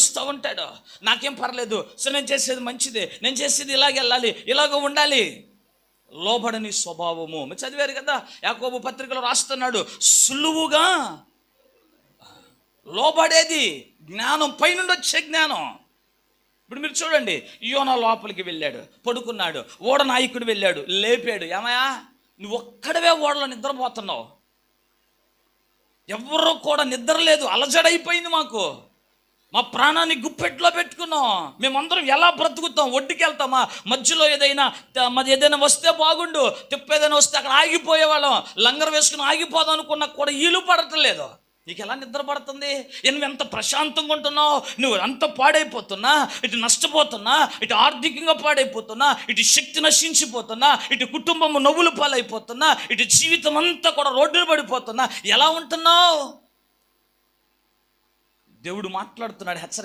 ఏడుస్తూ ఉంటాడు. నాకేం పర్లేదు. సో నేను చేసేది మంచిదే. నేను చేసేది ఇలాగ వెళ్ళాలి. ఇలాగ ఉండాలి. లోబడని స్వభావము. మీరు చదివారు కదా? యాకోబు పత్రికలో రాస్తున్నాడు. సులువుగా లోబడేది జ్ఞానం పైనుండి వచ్చే జ్ఞానం. ఇప్పుడు మీరు చూడండి. యోన లోపలికి వెళ్ళాడు. పడుకున్నాడు. ఓడ నాయకుడు వెళ్ళాడు. లేపాడు. ఏమయ్యా? నువ్వు ఒక్కడవే ఓడలో నిద్రపోతున్నావు. ఎవరో కూడా నిద్ర లేదు. అలజడైపోయింది మాకు. మా ప్రాణాన్ని గుప్పెట్లో పెట్టుకున్నాం. మేమందరం ఎలా బ్రతుకుతాం? ఒడ్డుకి వెళ్తామా మధ్యలో ఏదైనా మాది ఏదైనా వస్తే బాగుండు. తిప్ప ఏదైనా వస్తే అక్కడ ఆగిపోయేవాళ్ళం లంగర్ వేసుకుని ఆగిపోదాం అనుకున్నా కూడా ఈలు పడటం లేదు నీకు ఎలా నిద్ర పడుతుంది? నువ్వు ఎంత ప్రశాంతంగా ఉంటున్నావు? నువ్వు అంత పాడైపోతున్నా? ఇటు నష్టపోతున్నా? ఇటు ఆర్థికంగా పాడైపోతున్నా? ఇటు శక్తి నశించిపోతున్నా? ఇటు కుటుంబం నవ్వులు పాలైపోతున్నా? ఇటు జీవితం అంతా కూడా రోడ్డున పడిపోతున్నా? ఎలా ఉంటున్నావు? దేవుడు మాట్లాడుతున్నాడు హెచ్చరి